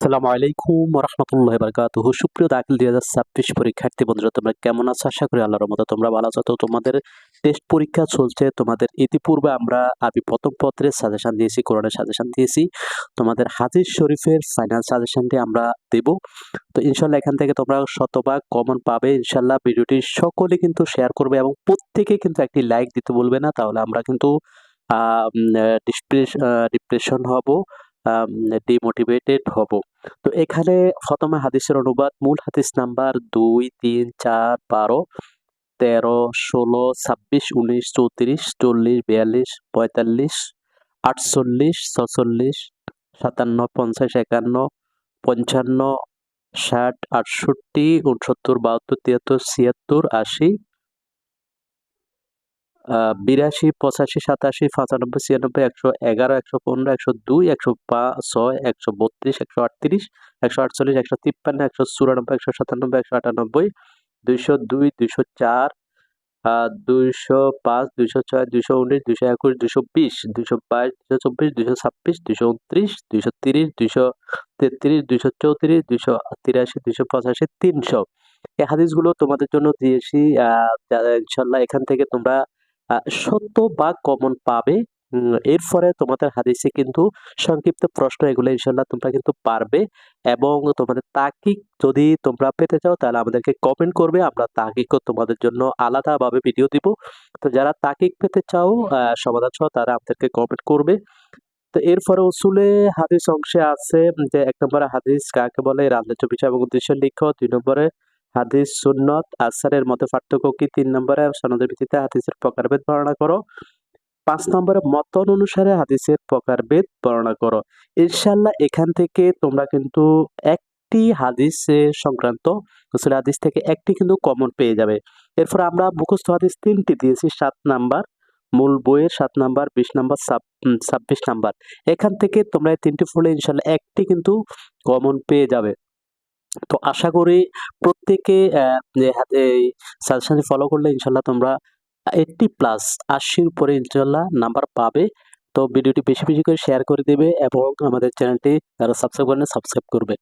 আসসালামু আলাইকুম রহমতুল্লাহ বারকাতুহ সুপ্রিয় দাখিল দুই হাজার ছাব্বিশ পরীক্ষার্থী, বন্ধুরা, তোমরা কেমন আছো? আশা করি আল্লাহর মতো তোমরা ভালো আছো। তো তোমাদের টেস্ট পরীক্ষা চলছে। তোমাদের ইতিপূর্বে আমরা আরবি প্রথম পত্রের সাজেশন দিয়েছি, কোরআনের সাজেশন দিয়েছি। তোমাদের হাজির শরীফের ফাইনাল সাজেশনটি আমরা দেব। তো ইনশাল্লাহ এখান থেকে তোমরা শতভাগ কমন পাবে। ইনশাল্লাহ ভিডিওটি সকলে কিন্তু শেয়ার করবে এবং প্রত্যেকে কিন্তু একটি লাইক দিতে বলবে না। তাহলে আমরা কিন্তু ডিপ্রেশন হব। ডিমোটিভেটেড হব। তো এখানে ফতমা হাদিসের অনুবাদ, মূল হাদিস নাম্বার দুই, তিন, চার, বারো, তেরো, ষোলো, ছাব্বিশ, উনিশ, চৌত্রিশ, চল্লিশ, বিয়াল্লিশ, পঁয়তাল্লিশ, আটচল্লিশ, ছচল্লিশ, সাতান্ন, পঞ্চাশ, একান্ন, পঞ্চান্ন, ষাট, আটষট্টি, উনসত্তর, বাহাত্তর, তিয়াত্তর, ছিয়াত্তর, আশি বিরাশি, পঁচাশি, সাতাশি, পঁচানব্বই, ছিয়ানব্বই, একশো এগারো, একশো পনেরো, একশো দুই, একশো পাঁচ ছয়, একশো বত্রিশ, একশো আটত্রিশ, একশো আটচল্লিশ, একশো তিপ্পান্ন, একশো চুরানব্বই, একশো সাতানব্বই, একশো আটানব্বই, দুইশো দুই, দুইশো চার দুইশো পাঁচ, দুইশো ছয়, দুইশো উনিশ, দুইশো একুশ, দুইশো বিশ, দুইশো বাইশ, দুইশো চব্বিশ, দুইশো ছাব্বিশ, দুইশো উনত্রিশ, দুইশো তিরিশ, দুইশো তেত্রিশ, দুইশো চৌত্রিশ, দুইশো তিরাশি, দুইশো পঁচাশি, তিনশো। এই হাদিসগুলো তোমাদের জন্য দিয়েছি ইনশাল্লাহ এখান থেকে তোমরা সত্য বা কমন পাবে। এরপরে তোমাদের হাদিসে কিন্তু সংক্ষিপ্ত প্রশ্ন এগুলো ইনশাল্লাহ তোমরা কিন্তু পারবে এবং তোমাদের তাকিক যদি তোমরা পেতে চাও তাহলে আমাদেরকে কমেন্ট করবে, আমরা তাকিকও তোমাদের জন্য আলাদাভাবে ভিডিও দিব। তো যারা তাকিক পেতে চাও সমাধান সহ তারা আমাদেরকে কমেন্ট করবে। তো এরপরে উসুলে হাদিস অংশে আছে যে, এক নম্বরে হাদিস কাকে বলে? রাজনীতি বিষয় এবং উদ্দেশ্য লিখ। দুই নম্বরে হাদিস, সুন্নত, আসারের মতো পার্থক্য কি? তিন নম্বরে সনদের ভিত্তিতে হাদিসের প্রকারভেদ বর্ণনা করো। পাঁচ নম্বরে মতন অনুসারে হাদিসের প্রকারভেদ বর্ণনা করো। ইনশাল্লাহ এখান থেকে তোমরা কিন্তু একটি হাদিসের সংক্রান্ত রসুল হাদিস থেকে একটি কিন্তু কমন পেয়ে যাবে। এরপর আমরা মুখস্থ হাদিস তিনটি দিয়েছি, সাত নাম্বার, মূল বইয়ের সাত নাম্বার, বিশ নাম্বার ছাব্বিশ নাম্বার। এখান থেকে তোমরা তিনটি ফুলে ইনশাল্লাহ একটি কিন্তু কমন পেয়ে যাবে। তো আশা করি প্রত্যেকে সাজেশন ফলো করলে ইনশাল্লাহ তোমরা এইটটি প্লাস আশির উপরে ইনশাল্লাহ নাম্বার পাবে। তো ভিডিওটি বেশি বেশি করে শেয়ার করে দেবে এবং আমাদের চ্যানেলটি যারা সাবস্ক্রাইব করেন সাবস্ক্রাইব করবে।